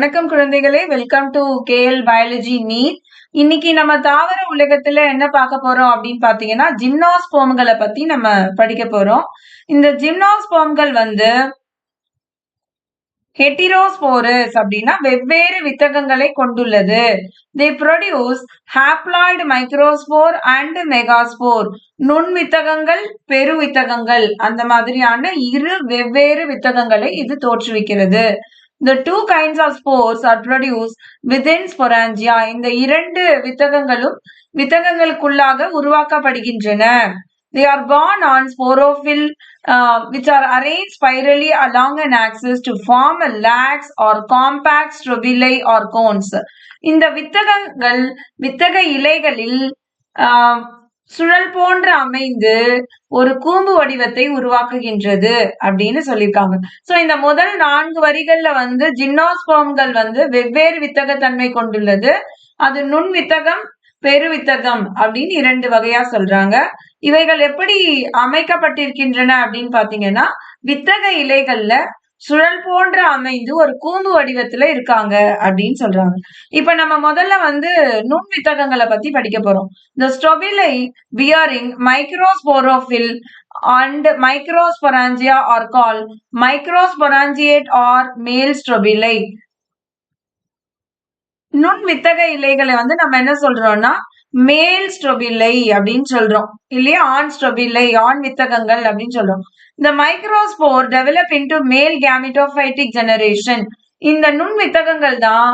வணக்கம் குழந்தைகளே. Welcome to KL biology NEET இன்னைக்கு நம்ம தாவர உலகத்துல என்ன பார்க்க போறோம் அப்படின்னு பாத்தீங்கன்னா ஜிம்னாஸ்போம்களை பத்தி நம்ம படிக்க போறோம். இந்த ஜிம்னாஸ்போம்கள் வந்து ஹெட்டிரோஸ்போரஸ் அப்படின்னா வெவ்வேறு வித்தகங்களை கொண்டுள்ளது. They produce haploid microspore and megaspore நுண் வித்தகங்கள் பெரு வித்தகங்கள் அந்த மாதிரியான இரு வெவ்வேறு வித்தகங்களை இது தோற்றுவிக்கிறது. The two kinds of spores are produced within sporangia. இந்த இரண்டு வித்தகங்களும் வித்தகங்களுக்குள்ளாக உருவாக்கப்படுகின்றன. They are born on sporophyll uh, which are arranged spirally along an axis to form a lax or compact strobili or cones. இந்த வித்தகங்கள் வித்தக இலைகளில் ஆஹ் சுழல் போன்ற அமைந்து ஒரு கூம்பு வடிவத்தை உருவாக்குகின்றது அப்படின்னு சொல்லியிருக்காங்க. சோ இந்த முதல் நான்கு வரிகள்ல வந்து ஜிம்னாஸ்போம்கள் வந்து வெவ்வேறு வித்தகத்தன்மை கொண்டுள்ளது. அது நுண் வித்தகம் பெரு வித்தகம் அப்படின்னு இரண்டு வகையா சொல்றாங்க. இவைகள் எப்படி அமைக்கப்பட்டிருக்கின்றன அப்படின்னு பாத்தீங்கன்னா வித்தக இலைகள்ல சுழல் போன்ற அமைந்து ஒரு கூம்பு வடிவத்துல இருக்காங்க அப்படின்னு சொல்றாங்க. இப்ப நம்ம முதல்ல வந்து நுண் வித்தகங்களை பத்தி படிக்க போறோம். இந்த strobili bearing microsporophyll and microsporangia are call microsporangiate or male strobili நுண் வித்தக இலைகளை வந்து நம்ம என்ன சொல்றோம்னா மேல் ஸ்ட்ரொபில்லை அப்படின்னு சொல்றோம். இல்லையா? ஆண் ஸ்ட்ரொபில்லை ஆண் வித்தகங்கள் அப்படின்னு சொல்றோம். இந்த மைக்ரோஸ்போர் டெவலப் இன்டு மேல் கேமிட்டோபைட்டிக் ஜெனரேஷன் இந்த நுண் வித்தகங்கள் தான்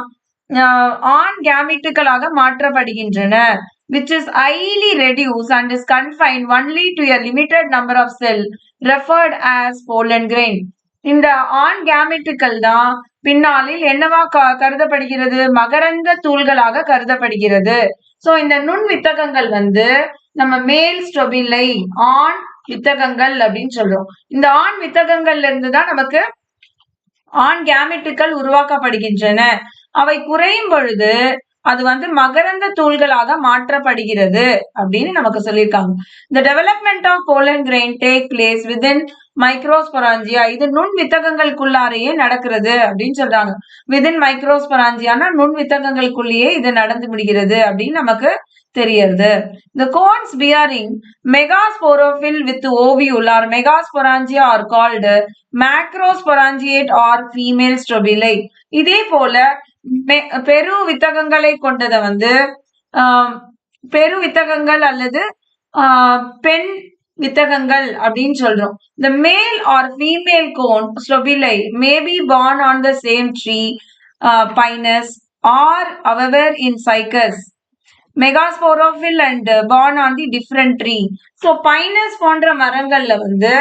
ஆண் கேமிட்டுகளாக மாற்றப்படுகின்றன. Which is highly reduced and is confined only to a limited number of cell referred as pollen grain. இந்த ஆண் கேமிட்டுகள் தான் பின்னாளில் என்னவா கருதப்படுகிறது? மகரந்த தூள்களாக கருதப்படுகிறது. சோ இந்த நுண் வித்தகங்கள் வந்து நம்ம மேல் ஸ்டொபிலை ஆண் வித்தகங்கள் அப்படின்னு சொல்றோம். இந்த ஆண் வித்தகங்கள்ல இருந்து தான் நமக்கு ஆண் கேமெட்டுக்கள் உருவாக்கப்படுகின்றன. அவை குறையும் பொழுது அது வந்து மகரந்த தூள்களாக மாற்றப்படுகிறது அப்படின்னு நமக்கு சொல்லியிருக்காங்க. இந்த development of pollen grain take place within microsporangia இது நுண் வித்தகங்களுக்குள்ளாரையே நடக்கிறது அப்படின்னு சொல்றாங்க. விதின் மைக்ரோஸ்பராஞ்சியானா நுண் வித்தகங்களுக்குள்ளேயே இது நடந்து விடுகிறது அப்படின்னு நமக்கு தெரியறது. இந்த cones bearing megasporophyll with ovular or megasporangia are called macrosporangiate or female strobili இதே போல பெரு வித்தகங்களை கொண்டதை வந்து பெரு வித்தகங்கள் அல்லது பெண் வித்தகங்கள் அப்படின்னு சொல்றோம். இந்த male or female cone strobili may be borne on the same tree Pinus however in Cycas megasporophyll and borne on the different tree so Pinus போன்ற மரங்கள்ல வந்து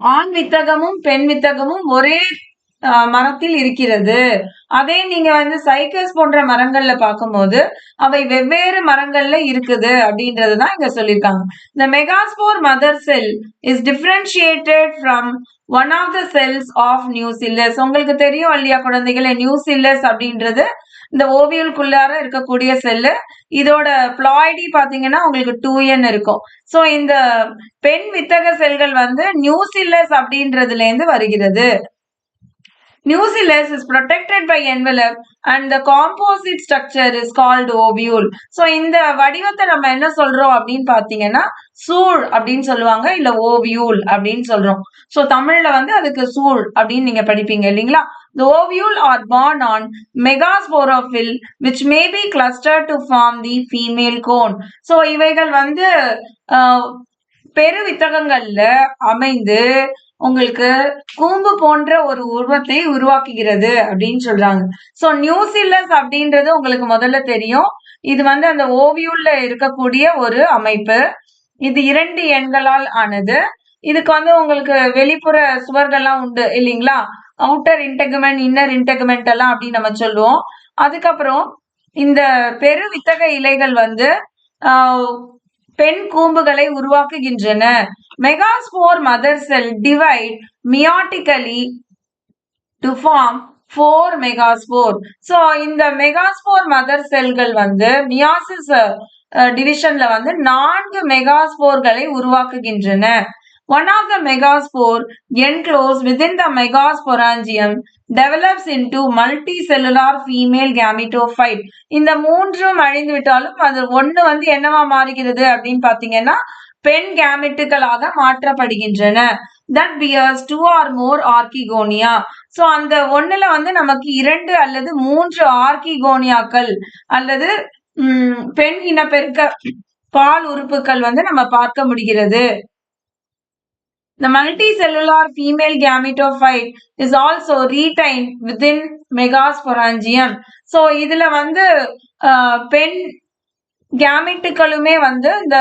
ஆண் வித்தகமும் பெண் வித்தகமும் ஒரே மரத்தில் இருக்கிறது. அதே நீங்க வந்து சைக்கஸ் போன்ற மரங்கள்ல பார்க்கும்போது அவை வெவ்வேறு மரங்கள்ல இருக்குது அப்படின்றது தான் இங்க சொல்லியிருக்காங்க. இந்த megaspore mother cell is differentiated from one of the cells of nucellus உங்களுக்கு தெரியும் இல்லையா குழந்தைகளை நியூசில்லஸ் அப்படின்றது இந்த ஓவியலுக்குள்ளார இருக்கக்கூடிய செல்லு இதோட பிளாய்டி பாத்தீங்கன்னா உங்களுக்கு டூ என் இருக்கும். ஸோ இந்த பெண் வித்தக செல்கள் வந்து நியூசில்லஸ் அப்படின்றதுல இருந்து வருகிறது. Nucellus is protected by envelope and the composite structure is called ovule. So இந்த வடிவத்தை நம்ம என்ன சொல்றோம் அப்படின்னு பாத்தீங்கன்னா சூழ் அப்படின்னு சொல்லுவாங்க இல்ல ஓவியூல் அப்படின்னு சொல்றோம் சோ தமிழ்ல வந்து அதுக்கு சூழ் அப்படின்னு நீங்க படிப்பீங்க இல்லைங்களா The ovule are born on megasporophyll which may be clustered to form the female cone. So இவைகள் வந்து பெரு வித்தகங்கள்ல அமைந்து உங்களுக்கு கூம்பு போன்ற ஒரு உருவத்தை உருவாக்குகிறது அப்படின்னு சொல்றாங்க. சோ நியூசிலஸ் அப்படின்றது உங்களுக்கு முதல்ல தெரியும். இது வந்து அந்த ஓவியூல்ல இருக்கக்கூடிய ஒரு அமைப்பு. இது இரண்டு எண்களால் ஆனது. இதுக்கு வந்து உங்களுக்கு வெளிப்புற சுவர்கள்லாம் உண்டு இல்லைங்களா? அவுட்டர் இன்டெகுமெண்ட் இன்னர் இன்டெகுமெண்ட் எல்லாம் அப்படின்னு நம்ம சொல்லுவோம். அதுக்கப்புறம் இந்த பெரு வித்தக இலைகள் வந்து பெண் கூம்புகளை உருவாக்குகின்றன. Megaspore mother cell divide meiotically to form four megaspore so இந்த மெகாஸ்போர் மதர் செல்கள் வந்து மியாசிஸ் டிவிஷன்ல uh, வந்து நான்கு மெகாஸ்போர்களை உருவாக்குகின்றன. One of the megaspore enclosed within the megasporangium develops into multicellular female gametophyte. இந்த மூன்றும் அழிந்து விட்டாலும் அது ஒன்று வந்து என்னவா மாறுகிறது அப்படின்னு பாத்தீங்கன்னா பெண் கேமெட்டுகளாக மாற்றப்படுகின்றன. That bears two or more archegonia so அந்த ஒண்ணுல வந்து நமக்கு இரண்டு அல்லது மூன்று ஆர்கிகோனியாக்கள் அல்லது பெண் இனப்பெருக்க பால் உறுப்புகள் வந்து நம்ம பார்க்க முடிகிறது. The multicellular female gametophyte is also retained within megasporangium. So இதுல வந்து பெண் கேமிட்டுகளுமே வந்து இந்த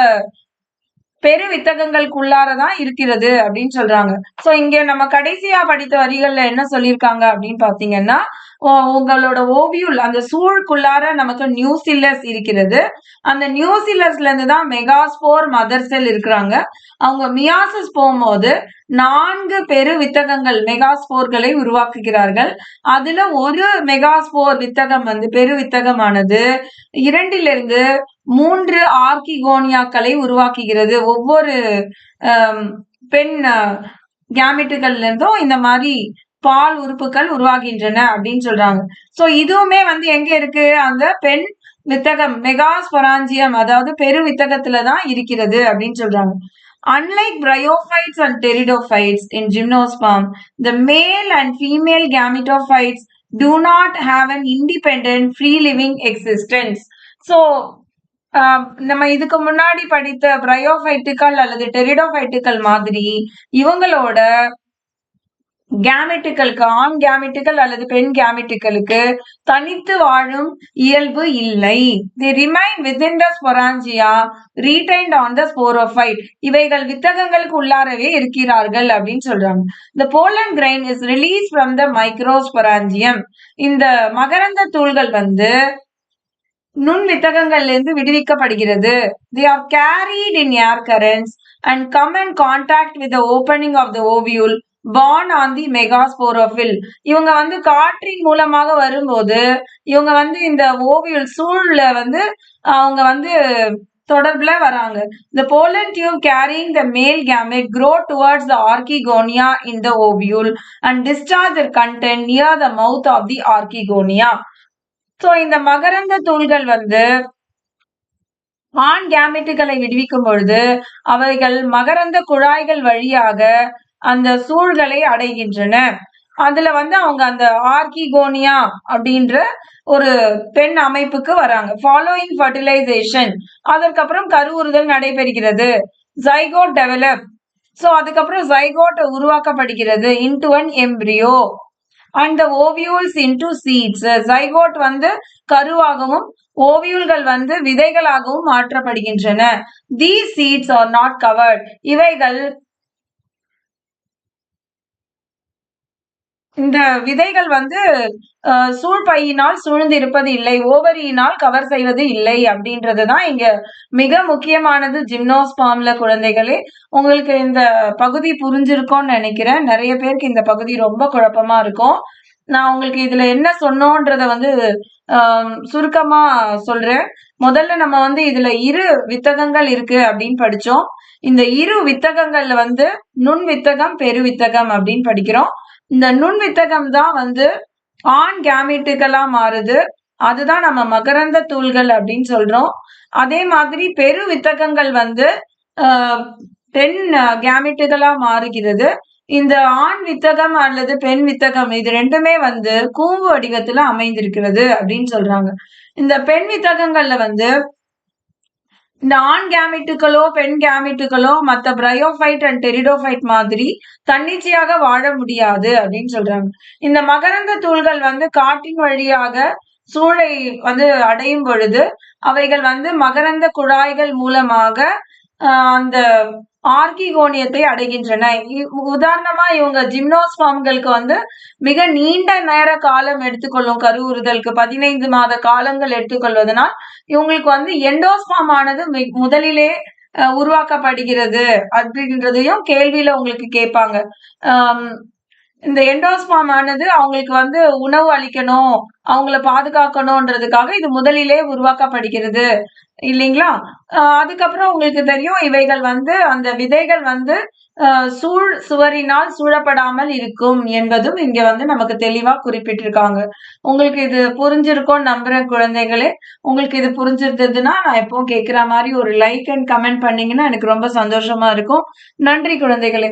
பெரு வித்தகங்களுக்குள்ளாரதான் இருக்கிறது அப்படின்னு சொல்றாங்க சோ இங்க நம்ம கடைசியா படித்த வரிகள்ல என்ன சொல்லியிருக்காங்க அப்படின்னு பாத்தீங்கன்னா உங்களோட ஓவியூல் அந்த சூழ்க்குள்ளார நமக்கு நியூசிலஸ் இருக்கிறது. அந்த நியூசிலஸ்ல இருந்து தான் மெகாஸ்போர் மதர் செல் இருக்கிறாங்க. அவங்க மியாசஸ் போகும்போது நான்கு பெரு வித்தகங்கள் மெகாஸ்போர்களை உருவாக்குகிறார்கள். அதுல ஒரு மெகாஸ்போர் வித்தகம் வந்து பெரு வித்தகமானது. இரண்டிலிருந்து மூன்று ஆர்கிகோனியாக்களை உருவாக்குகிறது. ஒவ்வொரு பெண் கேமிட்டுகள்ல இருந்தும் இந்த மாதிரி பால் உறுப்புகள் உருவாகின்றன அப்படின்னு சொல்றாங்க. சோ இதுவுமே வந்து எங்க இருக்கு? அந்த பெண் வித்தகம் மெகாஸ்பொராஞ்சியம் அதாவது பெரு வித்தகத்துல தான் இருக்கிறது அப்படின்னு சொல்றாங்க. Unlike bryophytes and pteridophytes in gymnosperm, the male and female gametophytes do not have an independent free living existence. So, um, நம்ம இதுக்கு முன்னாடி படித்த பிரையோஃபைட்டுகள் அல்லது டெரிடோஃபைட்டுகள் மாதிரி இவங்களோட கேமெட்டுகளுக்கு ஆண் கேமெட்டுகள் அல்லது பெண் கேமெட்டுகளுக்கு தனித்து வாழும் இயல்பு இல்லை. The remain within the sporangia retained on the sporophyte இவைகள் வித்தகங்களுக்கு உள்ளாரவே இருக்கிறார்கள் அப்படின்னு சொல்றாங்க. இந்த pollen grain is release from the microsporangium இந்த மகரந்த தூள்கள் வந்து நுண் வித்தகங்கள்ல இருந்து விடுவிக்கப்படுகிறது they are carried in air currents and come and contact with opening of the ovule borne on the megasporophyll இவங்க வந்து காற்றின் மூலமாக வரும்போது இவங்க வந்து இந்த ஓவியல் சூழல வந்து அவங்க வந்து தொடர்புல வராங்க the pollen tube carrying the male gamete grow towards the archegonia in the ovule and discharge content near the mouth of the archegonia so இந்த மகரந்த தூள்கள் வந்து ஆண் கேமெட்டுகளை விடுவிக்கும் பொழுது அவைகள் மகரந்த குழாய்கள் வழியாக அந்த சூழ்களை அடைகின்றன. அதுல வந்து அவங்க அந்த ஆர்கிகோனியா அப்படின்ற ஒரு பெண் அமைப்புக்கு வராங்க. ஃபாலோயிங் ஃபர்டிலைசேஷன் அதற்கப்புறம் கருவுறுதல் நடைபெறுகிறது. ஜைகோட் டெவலப் சோ அதுக்கப்புறம் ஜைகோட் உருவாக்கப்படுகிறது. Into an embryo and the ovules into seeds zygote வந்து கருவாகவும் ஓவியூல்கள் வந்து விதைகளாகவும் மாற்றப்படுகின்றன. The seeds are not covered இவைகள் இந்த விதைகள் வந்து சூழ்பையினால் சூழ்ந்து இருப்பது இல்லை ஓவரியினால் கவர் செய்வது இல்லை அப்படின்றது தான் இங்க மிக முக்கியமானது ஜிம்னோஸ்பாம்ல குழந்தைகளே. உங்களுக்கு இந்த பகுதி புரிஞ்சிருக்கோம்னு நினைக்கிறேன். நிறைய பேருக்கு இந்த பகுதி ரொம்ப குழப்பமா இருக்கும். நான் உங்களுக்கு இதுல என்ன சொன்னோன்றத வந்து சுருக்கமா சொல்றேன். முதல்ல நம்ம வந்து இதுல இரு வித்தகங்கள் இருக்கு அப்படின்னு படிச்சோம். இந்த இரு வித்தகங்கள்ல வந்து நுண் வித்தகம் பெரு வித்தகம் அப்படின்னு படிக்கிறோம். இந்த நுண் வித்தகம் தான் வந்து ஆண் கேமிட்டுகளா மாறுது. அதுதான் நம்ம மகரந்த தூள்கள் அப்படின்னு சொல்றோம். அதே மாதிரி பெரு வித்தகங்கள் வந்து ஆஹ், பெண் கேமிட்டுகளா மாறுகிறது. இந்த ஆண் வித்தகம் அல்லது பெண் வித்தகம் இது ரெண்டுமே வந்து கூம்பு வடிவத்துல அமைந்திருக்கிறது அப்படின்னு சொல்றாங்க. இந்த பெண் வித்தகங்கள்ல வந்து இந்த ஆண் கேமிட்டுகளோ பெண் கேமிட்டுகளோ மற்ற பிரையோஃபைட் அண்ட் டெரிடோஃபைட் மாதிரி தன்னிச்சையாக வாழ முடியாது அப்படின்னு சொல்றாங்க. இந்த மகரந்த தூள்கள் வந்து காற்றின் வழியாக சூளை வந்து அடையும் பொழுது அவைகள் வந்து மகரந்த குழாய்கள் மூலமாக ஆஹ், அந்த ஆர்கிகோனியத்தை அடைகின்றன. இ- உதாரணமா இவங்க ஜிம்னோஸ்பாம்களுக்கு வந்து மிக நீண்ட நேர காலம் எடுத்துக்கொள்ளும் கருவுறுதலுக்கு பதினைந்து மாத காலங்கள் எடுத்துக்கொள்வதனால் இவங்களுக்கு வந்து எண்டோஸ்பாம் ஆனது மி- முதலிலே அஹ், உருவாக்கப்படுகிறது அப்படின்றதையும் கேள்வியில உங்களுக்கு கேட்பாங்க. இந்த எண்டோஸ்பாம் ஆனது அவங்களுக்கு வந்து உணவு அளிக்கணும், அவங்கள பாதுகாக்கணுன்றதுக்காக இது முதலிலே உருவாக்கப்படுகிறது. இல்லைங்களா அதுக்கப்புறம் உங்களுக்கு தெரியும் இவைகள் வந்து அந்த விதைகள் வந்து சூழ் சுவரினால் சூழப்படாமல் இருக்கும் என்பதும் இங்க வந்து நமக்கு தெளிவா குறிப்பிட்டிருக்காங்க. உங்களுக்கு இது புரிஞ்சிருக்கும்னு நம்புறேன் குழந்தைகளே. உங்களுக்கு இது புரிஞ்சிருந்ததுன்னா, நான் எப்பவும் கேட்கிற மாதிரி ஒரு லைக் அண்ட் கமெண்ட் பண்ணீங்கன்னா எனக்கு ரொம்ப சந்தோஷமா இருக்கும். நன்றி குழந்தைகளே!